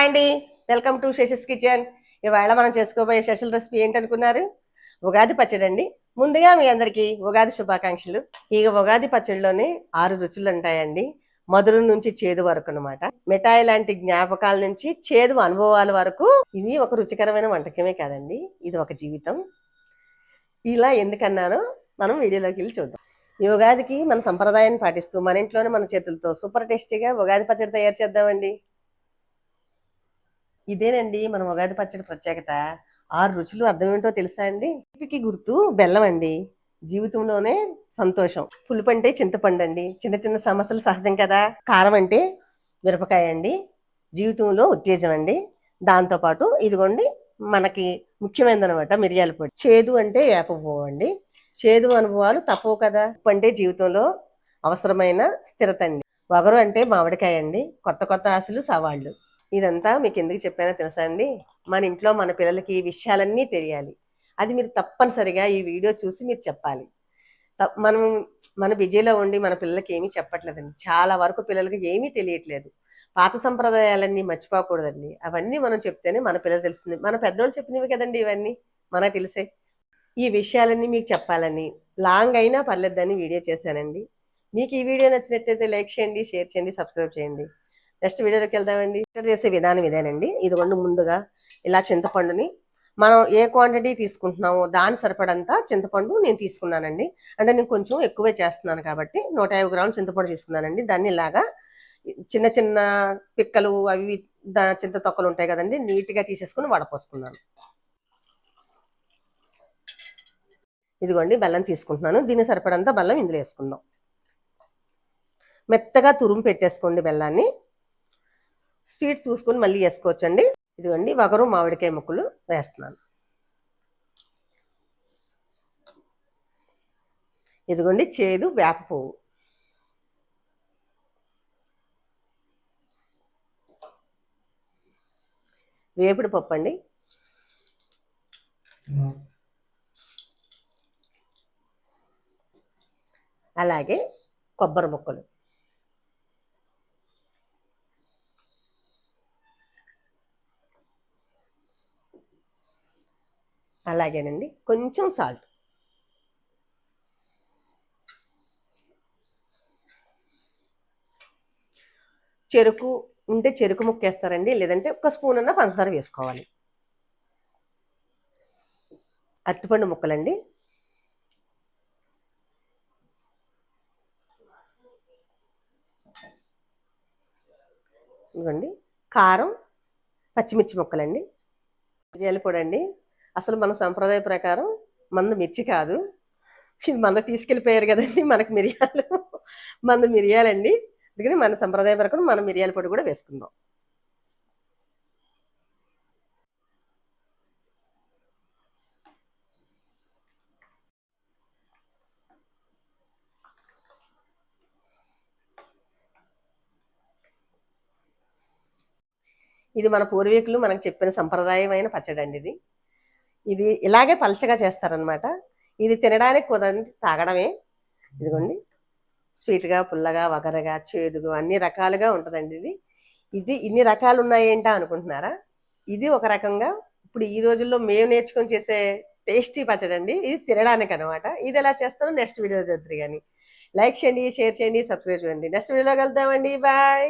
అండి. Welcome to Shesha's kitchen. ఇవాళ మనం చేసుకోబోయే స్పెషల్ రెసిపీ ఏంటనుకున్నారు? ఉగాది పచ్చడి అండి ముందుగా మీ అందరికీ ఉగాది శుభాకాంక్షలు. ఈ ఉగాది పచ్చడిలోనే ఆరు రుచులు ఉంటాయండి మధురం నుంచి చేదు వరకు అనమాట మిఠాయి లాంటి జ్ఞాపకాల నుంచి చేదు అనుభవాల వరకు ఇది ఒక రుచికరమైన వంటకమే కాదండి. ఇది ఒక జీవితం. ఇలా ఎందుకన్నానో మనం వీడియోలోకి వెళ్ళి చూద్దాం. ఈ ఉగాదికి మన సంప్రదాయాన్ని పాటిస్తూ మన ఇంట్లోనే మన చేతులతో సూపర్ టేస్టీగా ఉగాది పచ్చడి తయారు చేద్దామండి. ఇదేనండి మన ఉగాది పచ్చడి ప్రత్యేకత. ఆరు రుచులు అర్థం ఏంటో తెలుసా అండి? తీపికి గుర్తు బెల్లం అండి. జీవితంలోనే సంతోషం. పులుపు అంటే చింతపండు అండి. చిన్న చిన్న సమస్యలు సహజం కదా? కారం అంటే మిరపకాయ అండి. జీవితంలో ఉత్తేజం అండి. దాంతోపాటు ఇదిగోండి మనకి ముఖ్యమైనది అనమాట మిరియాల పొడి. చేదు అంటే వేప అండి. చేదు అనుభవాలు తప్పవు కదా? ఉప్పు అంటే జీవితంలో అవసరమైన స్థిరత అండి. వగరు అంటే మామిడికాయ అండి. కొత్త కొత్త ఆశలు సవాళ్ళు. ఇదంతా మీకు ఎందుకు చెప్పానో తెలుసా అండి? మన ఇంట్లో మన పిల్లలకి ఈ విషయాలన్నీ తెలియాలి. అది మీరు తప్పనిసరిగా ఈ వీడియో చూసి మీరు చెప్పాలి. మనం మన బిజీలో ఉండి మన పిల్లలకి ఏమీ చెప్పట్లేదండి. చాలా వరకు పిల్లలకి ఏమీ తెలియట్లేదు. పాత సంప్రదాయాలన్నీ మర్చిపోకూడదండి. అవన్నీ మనం చెప్తేనే మన పిల్లలు తెలుస్తుంది. మన పెద్దోళ్ళు చెప్పినవి కదండి ఇవన్నీ? మనకు తెలిసే. ఈ విషయాలన్నీ మీకు చెప్పాలని లాంగ్ అయినా పర్లేదని వీడియో చేశానండి. మీకు ఈ వీడియో నచ్చినట్లయితే లైక్ చేయండి షేర్ చేయండి సబ్స్క్రైబ్ చేయండి. నెక్స్ట్ వీడియోలోకి వెళ్దామండి. ఇక్కడ చేసే విధానం ఇదేనండి. ఇదిగోండి ముందుగా ఇలా చింతపండుని మనం ఏ క్వాంటిటీ తీసుకుంటున్నామో దాని సరిపడంతా చింతపండు నేను తీసుకున్నానండి. అంటే నేను కొంచెం ఎక్కువే చేస్తున్నాను కాబట్టి నూట యాభై గ్రాములు చింతపండు తీసుకున్నానండి. దాన్ని ఇలాగా చిన్న చిన్న పిక్కలు అవి చింత తొక్కలు ఉంటాయి కదండి నీట్గా తీసేసుకుని వడపోసుకున్నాను. ఇదిగోండి బెల్లం తీసుకుంటున్నాను. దీన్ని సరిపడంతా బెల్లం ఇందులో వేసుకుందాం. మెత్తగా తురుము పెట్టేసుకోండి బెల్లాన్ని. స్వీట్ చూసుకొని మళ్ళీ వేసుకోవచ్చండి. ఇదిగోండి వగరు మామిడికాయ ముక్కలు వేస్తున్నాను. ఇదిగోండి చేదు వేప పువ్వు. వేపుడు పప్పు అండి. అలాగే కొబ్బరి ముక్కలు. అలాగేనండి. కొంచెం సాల్ట్. చెరుకు ఉంటే చెరుకు ముక్కేస్తారండి. లేదంటే ఒక స్పూన్ అన్న పంచదార వేసుకోవాలి. అరటిపండు ముక్కలండి. ఇవ్వండి కారం పచ్చిమిర్చి ముక్కలండి. మిరియాల పొడి అండి అసలు మన సంప్రదాయ ప్రకారం మంద మిర్చి కాదు. ఇది మంద తీసుకెళ్ళిపోయారు కదండి మనకు మిరియాలు. మంద మిరియాలండి. అందుకని మన సంప్రదాయ ప్రకారం మనం మిరియాల పొడి కూడా వేసుకుందాం. ఇది మన పూర్వీకులు మనకు చెప్పిన సంప్రదాయమైన పచ్చడి అండి ఇది. ఇది ఇలాగే పలచగా చేస్తారనమాట ఇది తినడానికి కుదరని తాగడమే. ఇదిగోండి. స్వీట్గా పుల్లగా వగరగా చేదుగా అన్ని రకాలుగా ఉంటుందండి ఇది. ఇది ఇన్ని రకాలు ఉన్నాయేంటా అనుకుంటున్నారా? ఇది ఒక రకంగా ఇప్పుడు ఈ రోజుల్లో మేము నేర్చుకొని చేసే టేస్టీ పచ్చడి అండి. ఇది తినడానికి అనమాట ఇది ఎలా చేస్తానో నెక్స్ట్ వీడియో చూద్దరు కానీ లైక్ చేయండి షేర్ చేయండి సబ్స్క్రైబ్ చేయండి. నెక్స్ట్ వీడియోలో కలుద్దామండి. బాయ్.